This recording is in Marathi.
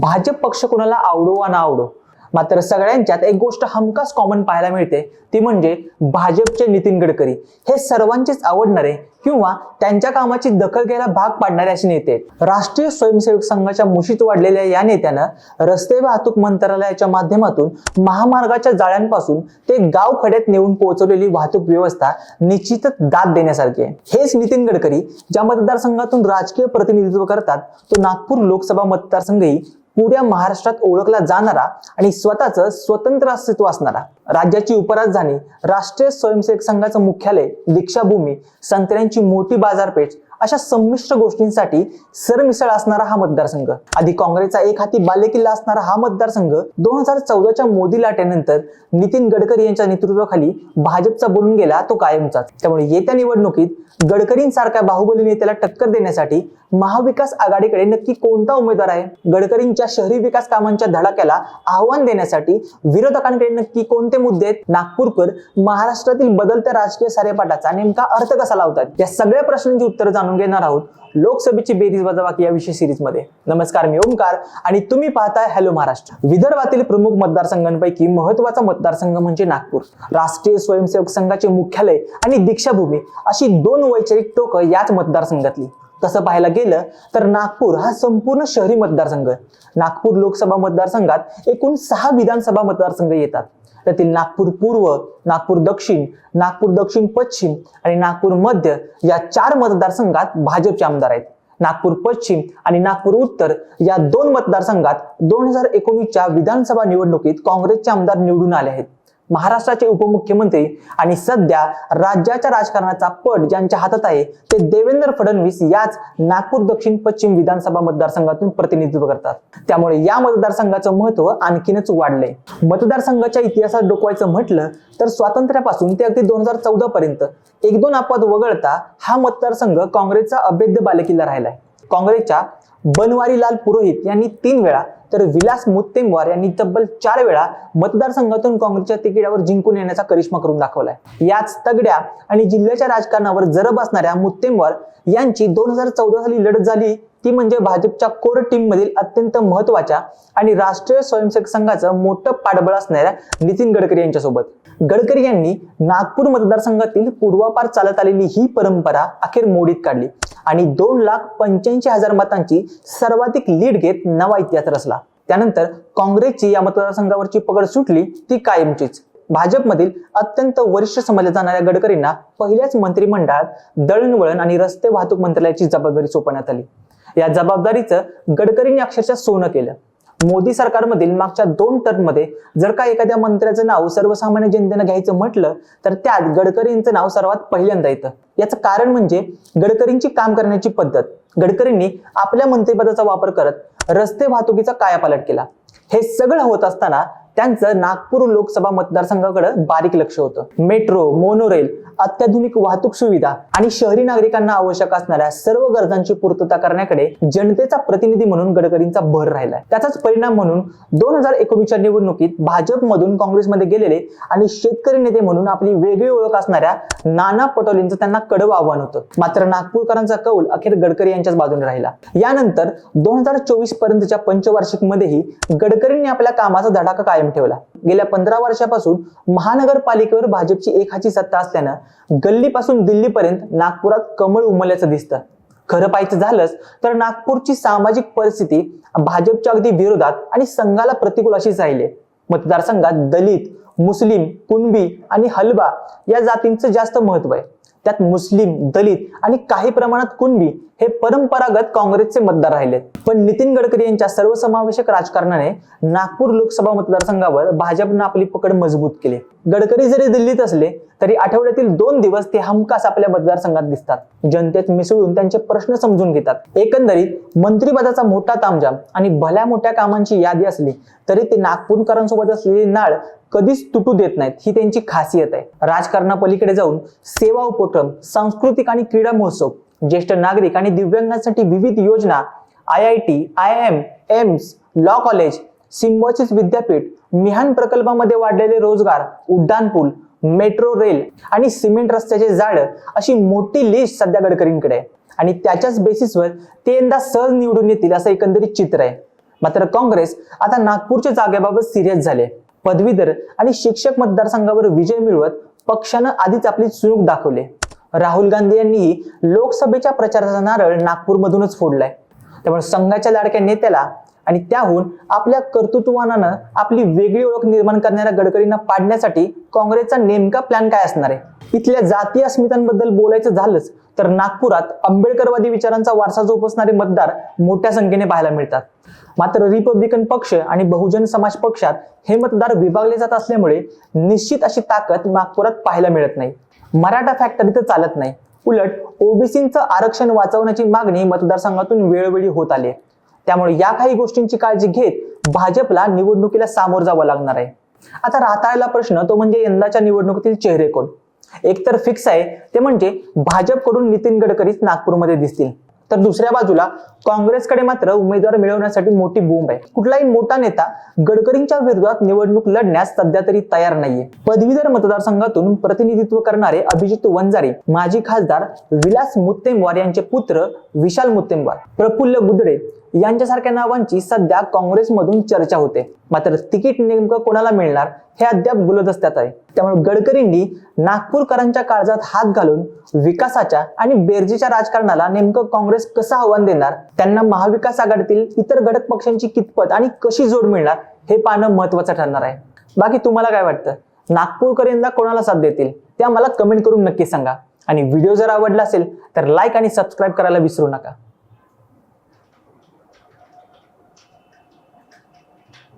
भाजप पक्ष कोणाला आवडो वा ना आवडो? मात्र सगळ्यांच्यात एक गोष्ट हमखास कॉमन पाहायला मिळते ती म्हणजे भाजपचे नितीन गडकरी. हे सर्वांचेच आवडणारे किंवा त्यांच्या कामाची दखल घ्यायला भाग पाडणारे असे नेते राष्ट्रीय स्वयंसेवक संघाच्या मुशीत वाढलेल्या या नेत्यानं रस्ते वाहतूक मंत्रालयाच्या माध्यमातून महामार्गाच्या जाळ्यांपासून ते गाव खड्यात नेऊन पोहोचवलेली वाहतूक व्यवस्था निश्चितच दाद देण्यासारखी आहे. हेच नितीन गडकरी ज्या मतदारसंघातून राजकीय प्रतिनिधित्व करतात तो नागपूर लोकसभा मतदारसंघही पुऱ्या महाराष्ट्रात ओळखला जाणारा आणि स्वतःचं स्वतंत्र अस्तित्व असणारा राज्याची उपराजधानी राष्ट्रीय स्वयंसेवक संघाचं मुख्यालय दीक्षाभूमी संत्र्यांची मोठी बाजारपेठ अशा संमिश्र गोष्टींसाठी सरमिसळ असणारा हा मतदारसंघ. आधी काँग्रेसचा एक हाती बालेकिल्ला असणारा हा मतदारसंघ दोन हजार चौदाच्या मोदी लाटेनंतर नितीन गडकरी यांच्या नेतृत्वाखाली भाजपचा बनून गेला तो कायमचाच. त्यामुळे येत्या निवडणुकीत गडकरींसारख्या बाहुबली नेत्याला टक्कर देण्यासाठी महाविकास आघाडीकडे नक्की कोणता उमेदवार आहे? गडकरींच्या शहरी विकास कामांच्या धडाक्याला आव्हान देण्यासाठी विरोधकांकडे नक्की कोणते मुद्दे आहेत? नागपूरकर महाराष्ट्रातील बदलत्या राजकीय सारेपाटाचा नेमका अर्थ कसा लावतात? या सगळ्या प्रश्नांची उत्तरं जाणून घेणार आहोत लोकसभेची बेरीज वजाबाकी या विषय सिरीजमध्ये नमस्कार मी ओमकार आणि तुम्ही पाहताय हॅलो महाराष्ट्र. विदर्भातील प्रमुख मतदारसंघांपैकी महत्त्वाचा मतदारसंघ म्हणजे नागपूर. राष्ट्रीय स्वयंसेवक संघाचे मुख्यालय आणि दीक्षाभूमी अशी दोन वैचारिक टोकं याच मतदारसंघातली. तसं पाहायला गेलं तर नागपूर हा संपूर्ण शहरी मतदारसंघ. नागपूर लोकसभा मतदारसंघात एकूण सहा विधानसभा मतदारसंघ येतात. त्यातील नागपूर पूर्व नागपूर दक्षिण नागपूर दक्षिण पश्चिम आणि नागपूर मध्य या चार मतदारसंघात भाजपचे आमदार आहेत. नागपूर पश्चिम आणि नागपूर उत्तर या दोन मतदारसंघात दोन हजार एकोणीसच्या विधानसभा निवडणुकीत काँग्रेसचे आमदार निवडून आले आहेत. महाराष्ट्राचे उपमुख्यमंत्री आणि सध्या राज्याच्या राजकारणाचा पट ज्यांच्या हातात आहे ते देवेंद्र फडणवीस याच नागपूर दक्षिण पश्चिम विधानसभा मतदारसंघातून प्रतिनिधित्व करतात. त्यामुळे या मतदारसंघाचं महत्त्व आणखीनच वाढलंय मतदारसंघाच्या इतिहासात डोकवायचं म्हटलं तर स्वातंत्र्यापासून ते अगदी दोन हजार चौदा पर्यंत एक दोन अपवाद वगळता हा मतदारसंघ काँग्रेसचा अभेद्य बालेकिल्ला राहिलाय. काँग्रेसच्या बनवारीलाल पुरोहित यांनी तीन वेळा तर विलास मुत्तेमवार यांनी तब्बल चार वेळा मतदारसंघातून काँग्रेसच्या तिकिटावर जिंकून येण्याचा करिश्मा करून दाखवलाय. याच तगड्या आणि जिल्ह्याच्या राजकारणावर जरब असणाऱ्या मुत्तेमवार यांची दोन हजार चौदा साली लढत झाली. ती म्हणजे भाजपच्या कोर टीम मधील अत्यंत महत्त्वाच्या आणि राष्ट्रीय स्वयंसेवक संघाचं मोठं पाठबळ असणाऱ्या नितीन गडकरी यांच्यासोबत. गडकरी यांनी नागपूर मतदारसंघातील पूर्वापार चालत आलेली ही परंपरा अखेर मोडीत काढली आणि दोन लाख पंच्याऐंशी हजार मतांची सर्वाधिक लीड घेत नवा इतिहास रचला. त्यानंतर काँग्रेसची या मतदारसंघावरची पकड सुटली ती कायमचीच. भाजपमधील अत्यंत वरिष्ठ समजल्या जाणाऱ्या गडकरींना पहिल्याच मंत्रिमंडळात दळणवळण आणि रस्ते वाहतूक मंत्रालयाची जबाबदारी सोपवण्यात आली. या जबाबदारीचं गडकरींनी अक्षरशः सोनं केलं. मोदी सरकारमधील मागच्या दोन टर्ममध्ये जर का एखाद्या मंत्र्याचं नाव सर्वसामान्य जनतेनं घ्यायचं म्हटलं तर त्यात गडकरींचं नाव सर्वात पहिल्यांदा येतं. याचं कारण म्हणजे गडकरींची काम करण्याची पद्धत. गडकरींनी आपल्या मंत्रिपदाचा वापर करत रस्ते वाहतुकीचा कायापालट केला. हे सगळं होत असताना त्यांचं नागपूर लोकसभा मतदारसंघाकडे बारीक लक्ष होतं. मेट्रो मोनोरेल अत्याधुनिक वाहतूक सुविधा आणि शहरी नागरिकांना आवश्यक असणाऱ्या सर्व गरजांची पूर्तता करण्याकडे जनतेचा प्रतिनिधी म्हणून गडकरींचा भर राहिलाय. त्याचाच परिणाम म्हणून दोन हजार एकोणीसच्या निवडणुकीत भाजपमधून काँग्रेसमध्ये गेलेले आणि शेतकरी नेते म्हणून आपली वेगळी ओळख असणाऱ्या नाना पटोलेंचं त्यांना कडवं आव्हान होतं. मात्र नागपूरकरांचा कौल अखेर गडकरी यांच्याच बाजूने राहिला. यानंतर दोन हजार चोवीस पर्यंतच्या पंचवार्षिक मध्येही गडकरींनी आपल्या कामाचा धडाका कायम ठेवला. गेल्या पंधरा वर्षापासून महानगरपालिकेवर भाजपची एक हाची सत्ता असल्यानं गल्लीपासून दिल्लीपर्यंत नागपुरात कमळ उमलल्याचं दिसतं. खरं पाहायचं झालंच तर नागपूरची सामाजिक परिस्थिती भाजपच्या अगदी विरोधात आणि संघाला प्रतिकूल अशीच राहिली मतदारसंघात दलित मुस्लिम कुणबी आणि हलबा या जातींचं जास्त महत्त्व आहे. त्यात मुस्लिम दलित आणि काही प्रमाणात कुणबी हे परंपरागत काँग्रेसचे मतदार राहिलेत पण नितीन गडकरी यांच्या सर्वसमावेशक राजकारणाने नागपूर लोकसभा मतदारसंघावर भाजपनं आपली पकड मजबूत केली. गडकरी जरी दिल्लीत असले तरी आठवड्यातील दोन दिवस ते हमखास आपल्या मतदारसंघात दिसतात. जनतेत मिसळून त्यांचे प्रश्न समजून घेतात. एकंदरीत मंत्रिपदाचा मोठा तामजाम आणि भल्या मोठ्या कामांची यादी असली तरी ते नागपूरकरांसोबत असलेली नाळ कधीच तुटू देत नाहीत ही त्यांची खासियत आहे. राजकारणापलीकडे जाऊन सेवा उपक्रम सांस्कृतिक आणि क्रीडा महोत्सव ज्येष्ठ नागरिक आणि दिव्यांगांसाठी विविध योजना I I T I M AIIMS law college Symbiosis विद्यापीठ मिहान प्रकल्पामध्ये वाढलेले रोजगार उड्डाणपूल मेट्रो रेल आणि सिमेंट रस्त्याचे जाड अशी मोठी लिस्ट सध्या गडकरींकडे आहे. आणि त्याच्याच बेसिसवर ते यंदा सहज निवडून येतील असं एकंदरीत चित्र आहे. मात्र काँग्रेस आता नागपूरच्या जागेबाबत सिरियस झाले. पदवीधर आणि शिक्षक मतदारसंघावर विजय मिळवत पक्षानं आधीच आपली चूक दाखवले. राहुल गांधी यांनी लोकसभेच्या प्रचाराचा नारळ नागपूरमधूनच फोडलाय. त्यामुळे संघाच्या लाडक्या नेत्याला आणि त्याहून आपल्या कर्तृत्ववानानं आपली वेगळी ओळख निर्माण करणाऱ्या गडकरींना पाडण्यासाठी काँग्रेसचा नेमका प्लॅन काय असणार आहे? इथल्या जातीय अस्मितांबद्दल बोलायचं झालंच तर नागपुरात आंबेडकरवादी विचारांचा वारसा जोपासणारे मतदार मोठ्या संख्येने पाहायला मिळतात. मात्र रिपब्लिकन पक्ष आणि बहुजन समाज पक्षात हे मतदार विभागले जात असल्यामुळे निश्चित अशी ताकद नागपुरात पाहायला मिळत नाही. मराठा फॅक्टरी तर चालत नाही. उलट ओबीसींचं आरक्षण वाचवण्याची मागणी मतदारसंघातून वेळोवेळी होत आली आहे. त्यामुळे या काही गोष्टींची काळजी घेत भाजपला निवडणुकीला सामोर जावं लागणार आहे. आता राहता प्रश्न तो म्हणजे यंदाच्या निवडणुकीतील चेहरे कोण? एक तर फिक्स आहे ते म्हणजे भाजपकडून नितीन गडकरीच नागपूरमध्ये दिसतील. तर दुसऱ्या बाजूला काँग्रेसकडे मात्र उमेदवार मिळवण्यासाठी मोठी बोंब आहे. कुठलाही मोठा नेता गडकरींच्या विरोधात निवडणूक लढण्यास सध्या तरी तयार नाहीये. पदवीधर मतदारसंघातून प्रतिनिधित्व करणारे अभिजित वंजारी माजी खासदार विलास मुत्तेमवार यांचे पुत्र विशाल मुत्तेमवार प्रफुल्ल बुदडे यांच्यासारख्या नावांची सध्या काँग्रेसमधून चर्चा होते. मात्र तिकीट नेमकं कोणाला मिळणार हे अद्याप गुलदस्त्यात आहे. त्यामुळे गडकरींनी नागपूरकरांच्या काळजात हात घालून विकासाच्या आणि बेरजेच्या राजकारणाला नेमकं काँग्रेस कसं आव्हान देणार त्यांना महाविकास आघाडीतील इतर घटक पक्षांची कितपत आणि कशी जोड मिळणार हे पाहणं महत्वाचं ठरणार आहे. बाकी तुम्हाला काय वाटतं? नागपूरकर यंदा कोणाला साथ देतील? ते आम्हाला कमेंट करून नक्की सांगा. आणि व्हिडिओ जर आवडला असेल तर लाईक आणि सबस्क्राईब करायला विसरू नका.